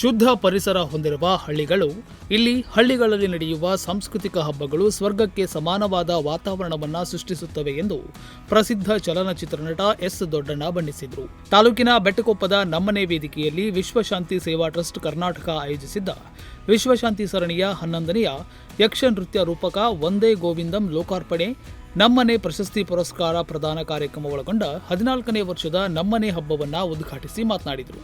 ಶುದ್ಧ ಪರಿಸರ ಹೊಂದಿರುವ ಹಳ್ಳಿಗಳು, ಇಲ್ಲಿ ಹಳ್ಳಿಗಳಲ್ಲಿ ನಡೆಯುವ ಸಾಂಸ್ಕೃತಿಕ ಹಬ್ಬಗಳು ಸ್ವರ್ಗಕ್ಕೆ ಸಮಾನವಾದ ವಾತಾವರಣವನ್ನು ಸೃಷ್ಟಿಸುತ್ತವೆ ಎಂದು ಪ್ರಸಿದ್ಧ ಚಲನಚಿತ್ರ ನಟ ಎಸ್ ದೊಡ್ಡಣ್ಣ ಬಣ್ಣಿಸಿದರು. ತಾಲೂಕಿನ ಬೆಟ್ಟಕೊಪ್ಪದ ನಮ್ಮನೆ ವೇದಿಕೆಯಲ್ಲಿ ವಿಶ್ವಶಾಂತಿ ಸೇವಾ ಟ್ರಸ್ಟ್ ಕರ್ನಾಟಕ ಆಯೋಜಿಸಿದ್ದ ವಿಶ್ವಶಾಂತಿ ಸರಣಿಯ ಹನ್ನೊಂದನೆಯ ಯಕ್ಷ ನೃತ್ಯ ರೂಪಕ ಒಂದೇ ಗೋವಿಂದಂ ಲೋಕಾರ್ಪಣೆ, ನಮ್ಮನೆ ಪ್ರಶಸ್ತಿ ಪುರಸ್ಕಾರ ಪ್ರದಾನ ಕಾರ್ಯಕ್ರಮ ಒಳಗೊಂಡ ಹದಿನಾಲ್ಕನೇ ವರ್ಷದ ನಮ್ಮನೆ ಹಬ್ಬವನ್ನು ಉದ್ಘಾಟಿಸಿ ಮಾತನಾಡಿದರು.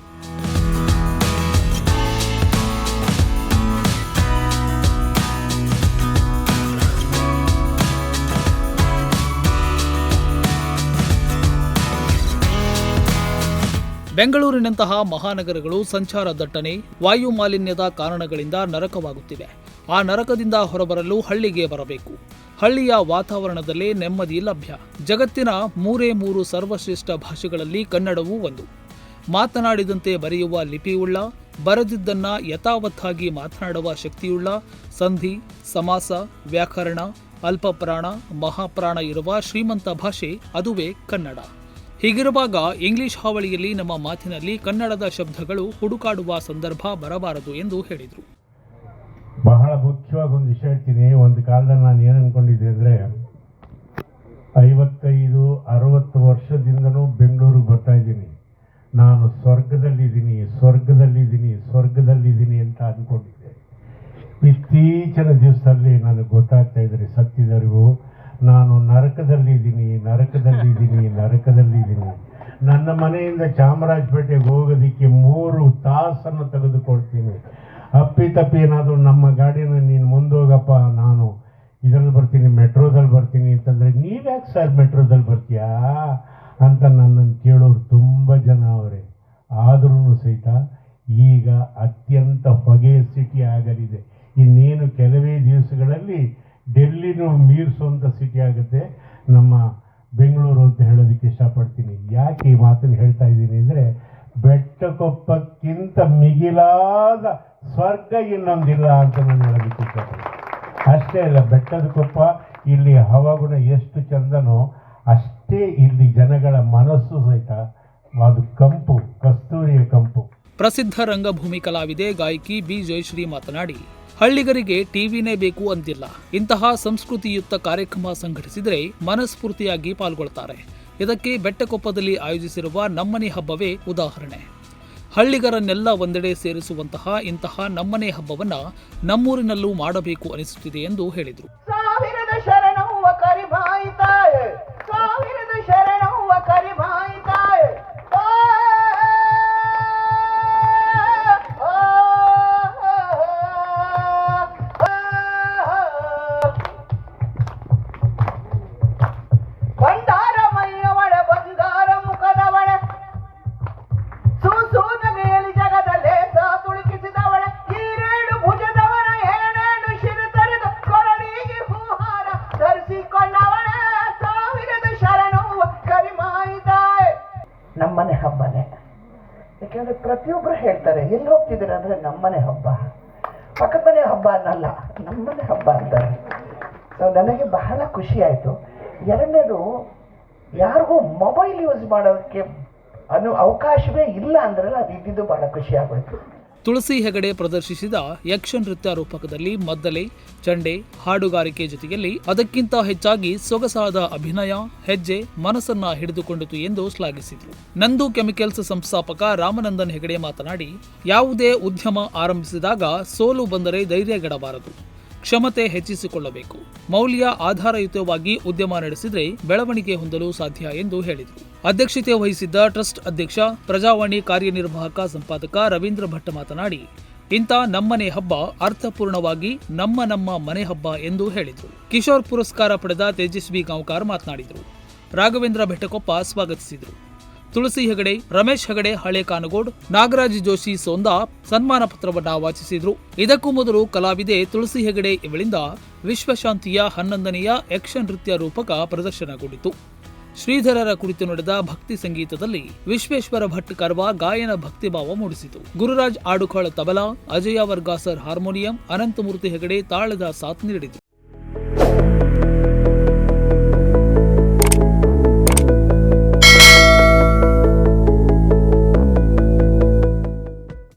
ಬೆಂಗಳೂರಿನಂತಹ ಮಹಾನಗರಗಳು ಸಂಚಾರ ದಟ್ಟಣೆ, ವಾಯು ಮಾಲಿನ್ಯದ ಕಾರಣಗಳಿಂದ ನರಕವಾಗುತ್ತಿವೆ. ಆ ನರಕದಿಂದ ಹೊರಬರಲು ಹಳ್ಳಿಗೆ ಬರಬೇಕು. ಹಳ್ಳಿಯ ವಾತಾವರಣದಲ್ಲೇ ನೆಮ್ಮದಿ ಲಭ್ಯ. ಜಗತ್ತಿನ ಮೂರೇ ಮೂರು ಸರ್ವಶ್ರೇಷ್ಠ ಭಾಷೆಗಳಲ್ಲಿ ಕನ್ನಡವೂ ಒಂದು. ಮಾತನಾಡಿದಂತೆ ಬರೆಯುವ ಲಿಪಿಯುಳ್ಳ, ಬರೆದಿದ್ದನ್ನ ಯಥಾವತ್ತಾಗಿ ಮಾತನಾಡುವ ಶಕ್ತಿಯುಳ್ಳ, ಸಂಧಿ, ಸಮಾಸ, ವ್ಯಾಕರಣ, ಅಲ್ಪಪ್ರಾಣ, ಮಹಾಪ್ರಾಣ ಇರುವ ಶ್ರೀಮಂತ ಭಾಷೆ ಅದುವೇ ಕನ್ನಡ. ಹೀಗಿರುವಾಗ ಇಂಗ್ಲಿಷ್ ಹಾವಳಿಯಲ್ಲಿ ನಮ್ಮ ಮಾತಿನಲ್ಲಿ ಕನ್ನಡದ ಶಬ್ದಗಳು ಹುಡುಕಾಡುವ ಸಂದರ್ಭ ಬರಬಾರದು ಎಂದು ಹೇಳಿದರು. ಬಹಳ ಮುಖ್ಯವಾಗಿ ಒಂದು ವಿಷಯ ಹೇಳ್ತೀನಿ. ಒಂದು ಕಾಲದಲ್ಲಿ ನಾನು ಏನು ಅಂದ್ಕೊಂಡಿದ್ದೆ ಅಂದರೆ ಐವತ್ತೈದು, ಅರವತ್ತು ವರ್ಷದಿಂದನೂ ಬೆಂಗಳೂರಿಗೆ ಬರ್ತಾ ಇದ್ದೀನಿ. ನಾನು ಸ್ವರ್ಗದಲ್ಲಿದ್ದೀನಿ ಸ್ವರ್ಗದಲ್ಲಿದ್ದೀನಿ ಸ್ವರ್ಗದಲ್ಲಿದ್ದೀನಿ ಅಂತ ಅಂದ್ಕೊಂಡಿದ್ದೆ ಇತ್ತೀಚಿನ ದಿವಸದಲ್ಲಿ ನನಗೆ ಗೊತ್ತಾಗ್ತಾ ಇದ್ದಾರೆ ಸತ್ಯದರಿವು ನಾನು ನರಕದಲ್ಲಿದ್ದೀನಿ ನರಕದಲ್ಲಿದ್ದೀನಿ ನರಕದಲ್ಲಿದ್ದೀನಿ. ನನ್ನ ಮನೆಯಿಂದ ಚಾಮರಾಜಪೇಟೆಗೆ ಹೋಗೋದಕ್ಕೆ ಮೂರು ತಾಸನ್ನು ತೆಗೆದುಕೊಳ್ತೀನಿ. ಅಪ್ಪಿ ಏನಾದರೂ ನಮ್ಮ ಗಾಡಿನ ನೀನು ಮುಂದೋಗಪ್ಪ ನಾನು ಇದರಲ್ಲಿ ಬರ್ತೀನಿ ಮೆಟ್ರೋದಲ್ಲಿ ಬರ್ತೀನಿ ಅಂತಂದರೆ ನೀವ್ಯಾಕೆ ಸರ್ ಮೆಟ್ರೋದಲ್ಲಿ ಬರ್ತೀಯಾ? ಅಂತ ನನ್ನನ್ನು ಕೇಳೋರು ತುಂಬ ಜನ ಅವರೇ. ಆದ್ರೂ ಸಹಿತ ಈಗ ಅತ್ಯಂತ ಹೊಗೆಯ ಸಿಟಿ ಆಗಲಿದೆ. ಇನ್ನೇನು ಕೆಲವೇ ದಿವಸಗಳಲ್ಲಿ ಡೆಲ್ಲಿನೂ ಮೀರಿಸುವಂಥ ಸಿಟಿ ಆಗುತ್ತೆ. ನಮ್ಮ ಬೆಂಗಳೂರು ಅಂತ ಹೇಳೋದಕ್ಕೆ ಇಷ್ಟಪಡ್ತೀನಿ. ಯಾಕೆ ಈ ಮಾತನ್ನು ಹೇಳ್ತಾ ಇದ್ದೀನಿ ಅಂದರೆ ಬೆಟ್ಟಕೊಪ್ಪಕ್ಕಿಂತ ಮಿಗಿಲಾದ ಸ್ವರ್ಗ ಇನ್ನೊಂದಿಲ್ಲ ಅಂತ ನಾನು ಹೇಳೋದಕ್ಕೆ ಇಷ್ಟಪಡ್ತೀನಿ. ಅಷ್ಟೇ ಅಲ್ಲ, ಬೆಟ್ಟದ ಕೊಪ್ಪ, ಇಲ್ಲಿ ಹವಾಗುಣ ಎಷ್ಟು ಚಂದನೋ ಅಷ್ಟೇ ಇಲ್ಲಿ ಜನಗಳ ಮನಸ್ಸು ಸಹಿತ ಅದು ಕಂಪು, ಕಸ್ತೂರಿಯ ಕಂಪು. ಪ್ರಸಿದ್ಧ ರಂಗಭೂಮಿ ಕಲಾವಿದೆ ಗಾಯಕಿ ಬಿ ಜಯಶ್ರೀ ಮಾತನಾಡಿ ಹಳ್ಳಿಗರಿಗೆ ಟಿವಿನೇ ಬೇಕು ಅಂತಿಲ್ಲ. ಇಂತಹ ಸಂಸ್ಕೃತಿಯುಕ್ತ ಕಾರ್ಯಕ್ರಮ ಸಂಘಟಿಸಿದರೆ ಮನಸ್ಫೂರ್ತಿಯಾಗಿ ಪಾಲ್ಗೊಳ್ತಾರೆ. ಇದಕ್ಕೆ ಬೆಟ್ಟಕೊಪ್ಪದಲ್ಲಿ ಆಯೋಜಿಸಿರುವ ನಮ್ಮನೆ ಹಬ್ಬವೇ ಉದಾಹರಣೆ. ಹಳ್ಳಿಗರನ್ನೆಲ್ಲ ಒಂದೆಡೆ ಸೇರಿಸುವಂತಹ ಇಂತಹ ನಮ್ಮನೆ ಹಬ್ಬವನ್ನ ನಮ್ಮೂರಿನಲ್ಲೂ ಮಾಡಬೇಕು ಅನಿಸುತ್ತಿದೆ ಎಂದು ಹೇಳಿದರು. ನಮ್ಮನೆ ಹಬ್ಬನೇ. ಯಾಕೆಂದರೆ ಪ್ರತಿಯೊಬ್ಬರು ಹೇಳ್ತಾರೆ, ಎಲ್ಲಿ ಹೋಗ್ತಿದ್ದೀರ? ಅಂದ್ರೆ ನಮ್ಮನೆ ಹಬ್ಬ. ಪಕ್ಕದ ಮನೆ ಹಬ್ಬ ಅನ್ನಲ್ಲ, ನಮ್ಮನೆ ಹಬ್ಬ ಅಂತಾರೆ. ಸೊ ನನಗೆ ಬಹಳ ಖುಷಿ ಆಯಿತು. ಎರಡನೇದು, ಯಾರಿಗೂ ಮೊಬೈಲ್ ಯೂಸ್ ಮಾಡೋದಕ್ಕೆ ಅನು ಅವಕಾಶವೇ ಇಲ್ಲ ಅಂದ್ರೆ ಅದು ಇದ್ದಿದ್ದು ಬಹಳ ಖುಷಿ ಆಗೋಯ್ತು. ತುಳಸಿ ಹೆಗಡೆ ಪ್ರದರ್ಶಿಸಿದ ಯಕ್ಷ ನೃತ್ಯ ರೂಪಕದಲ್ಲಿ ಮದ್ದಲೆ, ಚಂಡೆ, ಹಾಡುಗಾರಿಕೆ ಜೊತೆಯಲ್ಲಿ ಅದಕ್ಕಿಂತ ಹೆಚ್ಚಾಗಿ ಸೊಗಸಾದ ಅಭಿನಯ, ಹೆಜ್ಜೆ, ಮನಸ್ಸನ್ನ ಹಿಡಿದುಕೊಂಡಿತು ಎಂದು ಶ್ಲಾಘಿಸಿದರು. ನಂದು ಕೆಮಿಕಲ್ಸ್ ಸಂಸ್ಥಾಪಕ ರಾಮನಂದನ್ ಹೆಗಡೆ ಮಾತನಾಡಿ, ಯಾವುದೇ ಉದ್ಯಮ ಆರಂಭಿಸಿದಾಗ ಸೋಲು ಬಂದರೆ ಧೈರ್ಯಗೆಡಬಾರದು ಕ್ಷಮತೆ ಹೆಚ್ಚಿಸಿಕೊಳ್ಳಬೇಕು. ಮೌಲ್ಯ ಆಧಾರಯುತವಾಗಿ ಉದ್ಯಮ ನಡೆಸಿದರೆ ಬೆಳವಣಿಗೆ ಹೊಂದಲು ಸಾಧ್ಯ ಎಂದು ಹೇಳಿದರು. ಅಧ್ಯಕ್ಷತೆ ವಹಿಸಿದ್ದ ಟ್ರಸ್ಟ್ ಅಧ್ಯಕ್ಷ, ಪ್ರಜಾವಾಣಿ ಕಾರ್ಯನಿರ್ವಾಹಕ ಸಂಪಾದಕ ರವೀಂದ್ರ ಭಟ್ ಮಾತನಾಡಿ, ಇಂಥ ನಮ್ಮನೆ ಹಬ್ಬ ಅರ್ಥಪೂರ್ಣವಾಗಿ ನಮ್ಮ ನಮ್ಮ ಮನೆ ಹಬ್ಬ ಎಂದು ಹೇಳಿದರು. ಕಿಶೋರ್ ಪುರಸ್ಕಾರ ಪಡೆದ ತೇಜಸ್ವಿ ಗಾಂವ್ಕರ್ ಮಾತನಾಡಿದರು. ರಾಘವೇಂದ್ರ ಬೆಟ್ಟಕೊಪ್ಪ ಸ್ವಾಗತಿಸಿದರು. ತುಳಸಿ ಹೆಗಡೆ, ರಮೇಶ್ ಹೆಗಡೆ, ಹಳೆ ಕಾನಗೋಡ್, ನಾಗರಾಜ್ ಜೋಶಿ, ಸೋಂದಾ ಸನ್ಮಾನ ಪತ್ರವನ್ನ ವಾಚಿಸಿದ್ರು. ಇದಕ್ಕೂ ಮೊದಲು ಕಲಾವಿದೆ ತುಳಸಿ ಹೆಗಡೆ ಇವಳಿಂದ ವಿಶ್ವಶಾಂತಿಯ ಹನ್ನೊಂದನೆಯ ಯಕ್ಷ ನೃತ್ಯ ರೂಪಕ ಪ್ರದರ್ಶನಗೊಂಡಿತು ಶ್ರೀಧರರ ಕುರಿತು ನಡೆದ ಭಕ್ತಿ ಸಂಗೀತದಲ್ಲಿ ವಿಶ್ವೇಶ್ವರ ಭಟ್ ಕರ್ವ ಗಾಯನ ಭಕ್ತಿಭಾವ ಮೂಡಿಸಿತು. ಗುರುರಾಜ್ ಆಡುಕಾಳ ತಬಲಾ, ಅಜಯ ವರ್ಗಾಸರ್ ಹಾರ್ಮೋನಿಯಂ, ಅನಂತಮೂರ್ತಿ ಹೆಗಡೆ ತಾಳದ ಸಾಥ್ ನೀಡಿದರು.